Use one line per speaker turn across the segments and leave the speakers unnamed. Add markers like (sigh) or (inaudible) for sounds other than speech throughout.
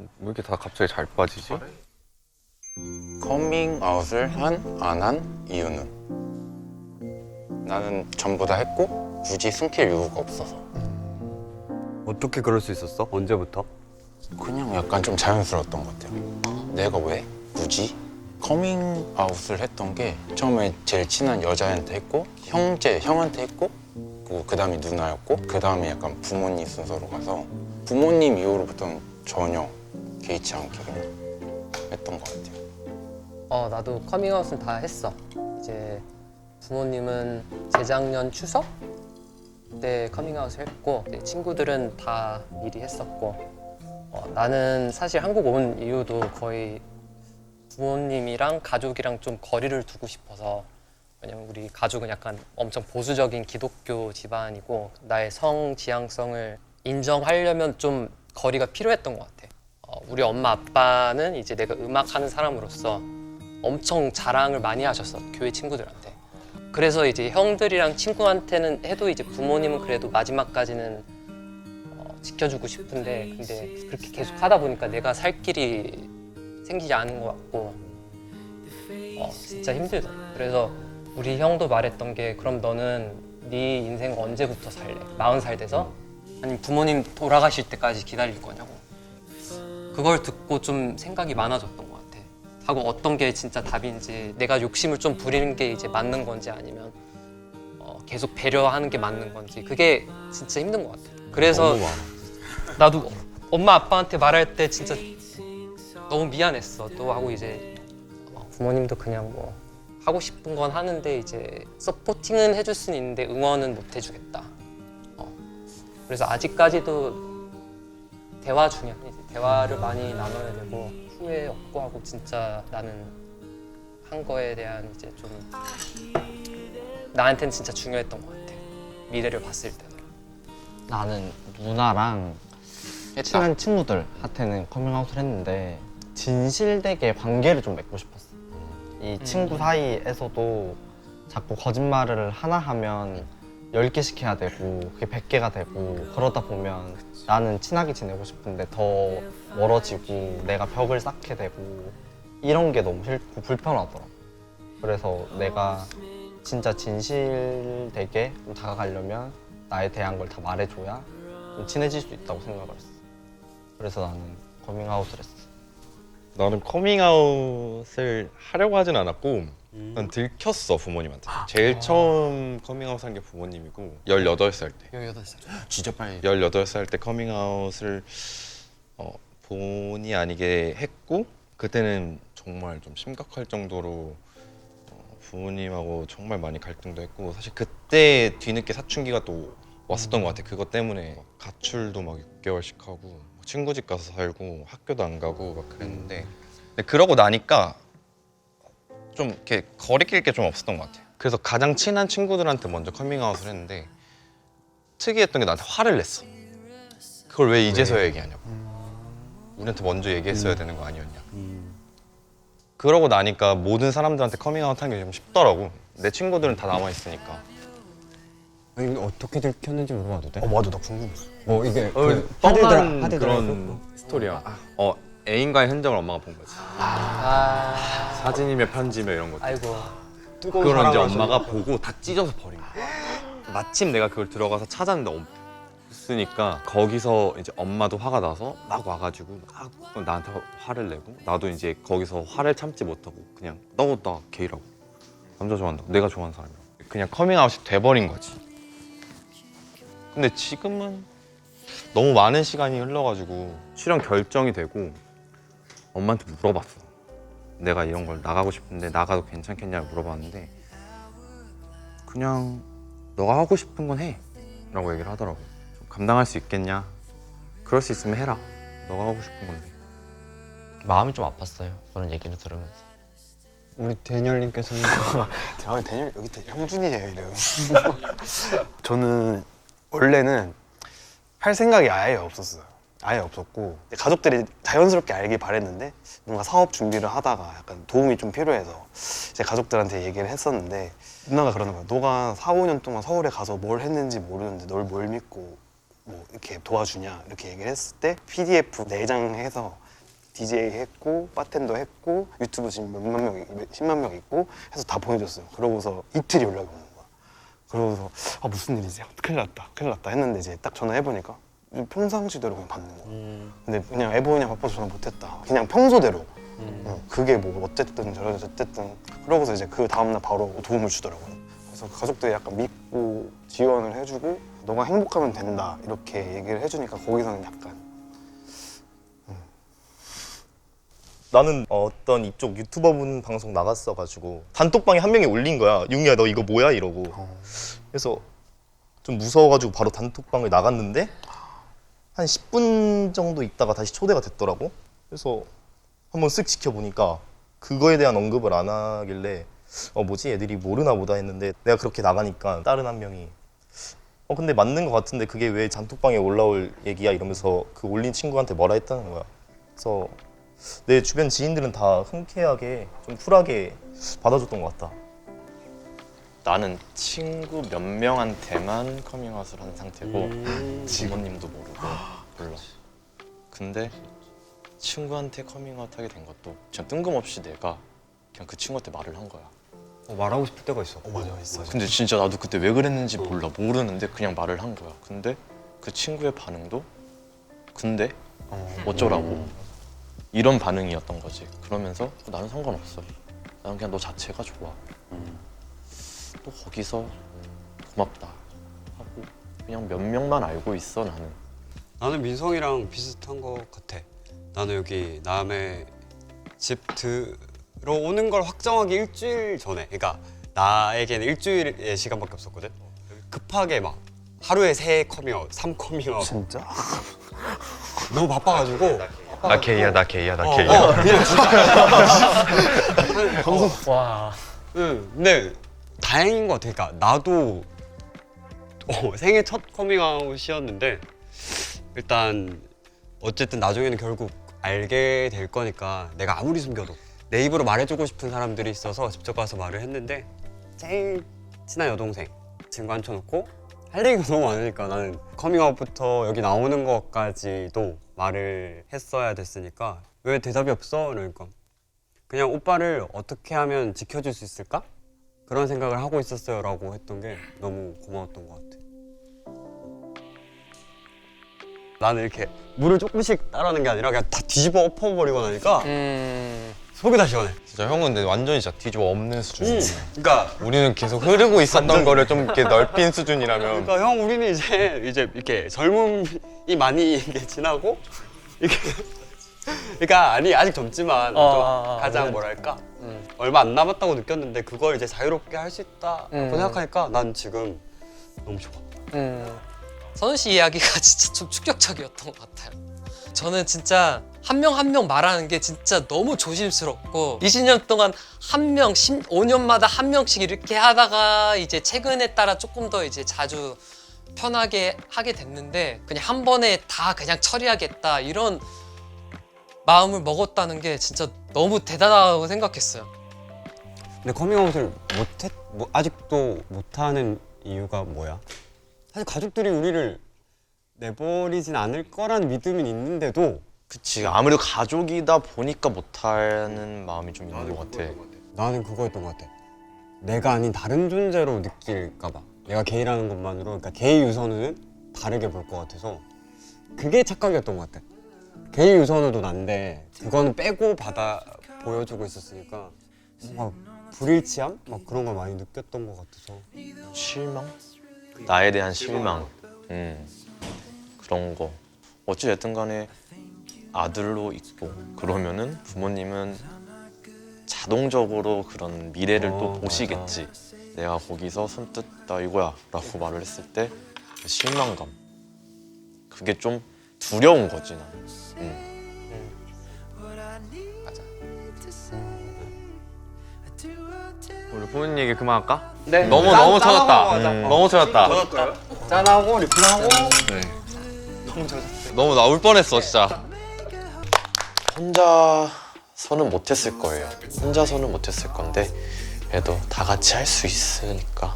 왜 이렇게 다 갑자기 잘 빠지지?
커밍 아웃을 한, 안 한 이유는 나는 전부 다 했고 굳이 숨길 이유가 없어서
어떻게 그럴 수 있었어? 언제부터?
그냥 약간 좀 자연스러웠던 것 같아요. 내가 왜 굳이 커밍 아웃을 했던 게 처음에 제일 친한 여자한테 했고 형제 형한테 했고 그 다음이 누나였고 그 다음에 약간 부모님 순서로 가서 부모님 이후로부터는 전혀 개의치 않게 그냥 했던 것 같아요.
어 나도 커밍아웃은 다 했어. 이제 부모님은 재작년 추석 때 커밍아웃을 했고 내 친구들은 다 미리 했었고 어, 나는 사실 한국 온 이유도 거의 부모님이랑 가족이랑 좀 거리를 두고 싶어서 왜냐면 우리 가족은 약간 엄청 보수적인 기독교 집안이고 나의 성 지향성을 인정하려면 좀 거리가 필요했던 것 같아. 어, 우리 엄마 아빠는 이제 내가 음악하는 사람으로서 엄청 자랑을 많이 하셨어 교회 친구들한테. 그래서 이제 형들이랑 친구한테는 해도 이제 부모님은 그래도 마지막까지는 어, 지켜주고 싶은데 근데 그렇게 계속 하다 보니까 내가 살 길이 생기지 않은 것 같고 어, 진짜 힘들다. 그래서 우리 형도 말했던 게 그럼 너는 네 인생 언제부터 살래? 마흔 살 돼서? 아니면 부모님 돌아가실 때까지 기다릴 거냐고. 그걸 듣고 좀 생각이 많아졌던 것 같아. 하고 어떤 게 진짜 답인지 내가 욕심을 좀 부리는 게 이제 맞는 건지 아니면 어, 계속 배려하는 게 맞는 건지 그게 진짜 힘든 것 같아. 그래서 나도 엄마 아빠한테 말할 때 진짜 너무 미안했어. 또 하고 이제 어, 부모님도 그냥 뭐 하고 싶은 건 하는데 이제 서포팅은 해줄 수는 있는데 응원은 못 해주겠다. 어. 그래서 아직까지도 대화 중이야. 이제 대화를 많이 나눠야 되고 후회 없고 하고 진짜 나는 한 거에 대한 이제 좀 나한테는 진짜 중요했던 것 같아. 미래를 봤을 때는.
나는 누나랑 친한 친구들한테는 커밍아웃을 했는데 진실되게 관계를 좀 맺고 싶었어. 이 친구 사이에서도 자꾸 거짓말을 하나 하면 10개씩 해야 되고 그게 100개가 되고 그러다 보면 나는 친하게 지내고 싶은데 더 멀어지고 내가 벽을 쌓게 되고 이런 게 너무 싫고 불편하더라. 그래서 내가 진짜 진실되게 좀 다가가려면 나에 대한 걸 다 말해줘야 좀 친해질 수 있다고 생각을 했어. 그래서 나는 커밍아웃을 했어.
나는 커밍아웃을 하려고 하진 않았고 난 들켰어 부모님한테. 제일 처음 커밍아웃 한 게 부모님이고 18살 때.
18살.
진짜 빨리.
18살 때 커밍아웃을 어, 본의 아니게 했고 그때는 정말 좀 심각할 정도로 어, 부모님하고 정말 많이 갈등도 했고 사실 그때 뒤늦게 사춘기가 또 왔었던 것 같아. 그것 때문에 가출도 막 6개월씩 하고 친구 집 가서 살고 학교도 안 가고 막 그랬는데 근데 그러고 나니까 좀 이렇게 거리낄 게 좀 없었던 것 같아요 그래서 가장 친한 친구들한테 먼저 커밍아웃을 했는데 특이했던 게 나한테 화를 냈어. 그걸 왜 이제서야 얘기하냐고. 우리한테 먼저 얘기했어야 되는 거 아니었냐. 그러고 나니까 모든 사람들한테 커밍아웃 하는 게 좀 쉽더라고. 내 친구들은 다 남아 있으니까.
아니 이게 어떻게 들켰는지 물어봐도 돼?
어 맞아 나 궁금했어.
뭐 이게
그
하드드라
뻔한
하드드라
그런 스토리야. 어 애인과의 흔적을 엄마가 본 거지.
아,
사진이며 편지며 이런 것.
아이고.
뜨거운
그걸 이제 엄마가 보고 다 찢어서 버린 거야. 마침 내가 그걸 들어가서 찾았는데 없으니까 거기서 이제 엄마도 화가 나서 막 와가지고 막 나한테 화를 내고 나도 이제 거기서 화를 참지 못하고 그냥 너나 게이라고 남자 좋아한다고 내가 좋아하는 사람이라고 그냥 커밍아웃이 돼버린 거지. 근데 지금은 너무 많은 시간이 흘러가지고 출연 결정이 되고 엄마한테 물어봤어. 내가 이런 걸 나가고 싶은데 나가도 괜찮겠냐고 물어봤는데 그냥 너가 하고 싶은 건 해. 라고 얘기를 하더라고. 좀 감당할 수 있겠냐? 그럴 수 있으면 해라. 너가 하고 싶은 건데.
마음이 좀 아팠어요. 그런 얘기를 들으면서.
우리 대녀님께서는
아, 대녀 여기 대- 형준이에요 이름. (laughs) 저는 원래는 할 생각이 아예 없었어요. 아예 없었고 가족들이 자연스럽게 알길 바랬는데 뭔가 사업 준비를 하다가 약간 도움이 좀 필요해서 제 가족들한테 얘기를 했었는데 누나가 그러는 거야. 너가 4, 5년 동안 서울에 가서 뭘 했는지 모르는데 널 뭘 믿고 뭐 이렇게 도와주냐 이렇게 얘기를 했을 때 PDF 내장해서 DJ 했고 바텐더 했고 유튜브 지금 몇만 명, 10만 명 있고 해서 다 보내줬어요. 그러고서 이틀이 연락이 오는 거야. 그러고서 아 무슨 일이지? 큰일 났다, 큰일 났다 했는데 이제 딱 전화해 보니까 평상시대로 그냥 받는 거야.
음.
근데 그냥 에보냐 바빠서 전화 못했다. 그냥 평소대로.
음.
어, 그게 뭐 어쨌든 저쨌든 그러고서 이제 그 다음날 바로 도움을 주더라고요. 그래서 가족들이 약간 믿고 지원을 해주고 너가 행복하면 된다 이렇게 얘기를 해주니까 거기서는 약간
나는 어떤 이쪽 유튜버분 방송 나갔어가지고 단톡방에 한 명이 올린 거야. 융이야 너 이거 뭐야 이러고. 그래서 좀 무서워가지고 바로 단톡방을 나갔는데 한 10분 정도 있다가 다시 초대가 됐더라고. 그래서 한번 쓱 지켜보니까 그거에 대한 언급을 안 하길래 어 뭐지 애들이 모르나 보다 했는데 내가 그렇게 나가니까 다른 한 명이 어 근데 맞는 것 같은데 그게 왜 단톡방에 올라올 얘기야 이러면서 그 올린 친구한테 뭐라 했다는 거야. 그래서 내 주변 지인들은 다 흔쾌하게 좀 쿨하게 받아줬던 것 같다.
나는 친구 몇 명한테만 커밍아웃을 한 상태고 부모님도 모르고 몰라. 근데 친구한테 커밍아웃 하게 된 것도 그냥 뜬금없이 내가 그냥 그 친구한테 말을 한 거야.
어, 말하고 싶을 때가 있어.
어 맞아 있어.
근데 진짜 나도 그때 왜 그랬는지 몰라 모르는데 그냥 말을 한 거야. 근데 그 친구의 반응도 근데 어쩌라고 이런 반응이었던 거지. 그러면서 나는 상관없어. 나는 그냥 너 자체가 좋아. 또 거기서 고맙다 하고 그냥 몇 명만 알고 있어 나는.
나는 민성이랑 비슷한 것 같아. 나는 여기 남의 집 들어오는 걸 확정하기 일주일 전에, 그러니까 나에게는 일주일의 시간밖에 없었거든. 급하게 막 하루에 세 커밍아웃, 삼 커밍아웃.
진짜?
너무 바빠가지고.
나 게이야 나 게이야 나
어,
게이야.
어, 그냥 진짜.
와.
응, 근데 다행인 것 같아. 그러니까 나도 어, 생애 첫 커밍아웃이었는데 일단 어쨌든 나중에는 결국 알게 될 거니까 내가 아무리 숨겨도 내 입으로 말해주고 싶은 사람들이 있어서 직접 가서 말을 했는데 제일 친한 여동생 친구 앉혀놓고 할 얘기가 너무 많으니까 나는 커밍아웃부터 여기 나오는 것까지도 말을 했어야 됐으니까 왜 대답이 없어? 그러니까 그냥 오빠를 어떻게 하면 지켜줄 수 있을까? 그런 생각을 하고 있었어요 라고 했던 게 너무 고마웠던 것 같아. 나는 이렇게 물을 조금씩 따르는 게 아니라 그냥 다 뒤집어 엎어버리고 나니까
음.
속이 다 시원해.
진짜 형은 근데 완전히 진짜 뒤집어 없는 수준이야.
그러니까
우리는 계속 흐르고 있었던 거를 좀 이렇게 넓힌 수준이라면
그러니까 형 우리는 이제 이제 이렇게 젊음 이 많이 (laughs) 이게 지나고 이렇게 (laughs) 그러니까 아니 아직 젊지만
어,
좀
어, 어,
가장
네.
뭐랄까
음.
얼마 안 남았다고 느꼈는데 그걸 이제 자유롭게 할 수 있다고
음.
생각하니까 난 지금 너무 좋아.
음. 선우 씨 이야기가 (laughs) 진짜 좀 충격적이었던 것 같아요. 저는 진짜 한 명 한명 말하는 게 진짜 너무 조심스럽고 20년 동안 한 명, 5년마다 한 명씩 이렇게 하다가 이제 최근에 따라 조금 더 이제 자주 편하게 하게 됐는데 그냥 한 번에 다 그냥 처리하겠다 이런 마음을 먹었다는 게 진짜 너무 대단하다고 생각했어요.
근데 커밍아웃을 못했 뭐 아직도 못하는 이유가 뭐야? 사실 가족들이 우리를 내버리진 않을 거란 믿음은 있는데도
그치 아무래도 가족이다 보니까 못하는 마음이 좀 있는 것 같아.
나는 그거였던 것 같아. 내가 아닌 다른 존재로 느낄까 봐. 내가 게이라는 것만으로, 그러니까 게이 유선우는 다르게 볼 것 같아서 그게 착각이었던 것 같아. 게이 유선우도 난데 그거는 빼고 받아 보여주고 있었으니까 뭔가 불일치함? 막 그런 걸 많이 느꼈던 것 같아서
실망? 나에 대한 실망. 음 그런 거. 어찌 됐든 간에 아들로 있고 그러면은 부모님은 자동적으로 그런 미래를
어,
또
맞아.
보시겠지. 내가 거기서 손뜻 나 이거야 라고 말을 했을 때 그 실망감. 그게 좀 두려운 거지 난. 음.
맞아.
우리 부모님 얘기 그만할까?
네.
너무
짠-
너무
짠하고
터졌다.
하자.
음, 너무 터졌다.
짠하고 리플하고
너무 나올 뻔했어 진짜. 혼자서는 못했을 거예요. 혼자서는 못했을 건데 그래도 다 같이 할 수 있으니까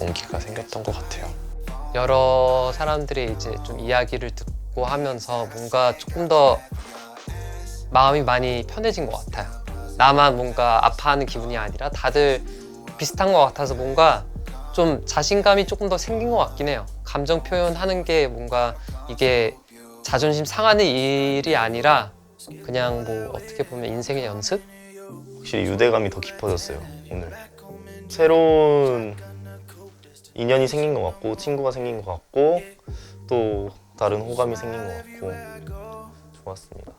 용기가 생겼던 것 같아요.
여러 사람들의 이제 좀 이야기를 듣고 하면서 뭔가 조금 더 마음이 많이 편해진 것 같아요. 나만 뭔가 아파하는 기분이 아니라 다들 비슷한 것 같아서 뭔가 좀 자신감이 조금 더 생긴 것 같긴 해요. 감정 표현하는 게 뭔가 이게 자존심 상하는 일이 아니라 그냥 뭐 어떻게 보면 인생의 연습?
확실히 유대감이 더 깊어졌어요 오늘 새로운 인연이 생긴 것 같고 친구가 생긴 것 같고 또 다른 호감이 생긴 것 같고 좋았습니다.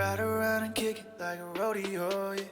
Ride around and kick it like a rodeo, yeah.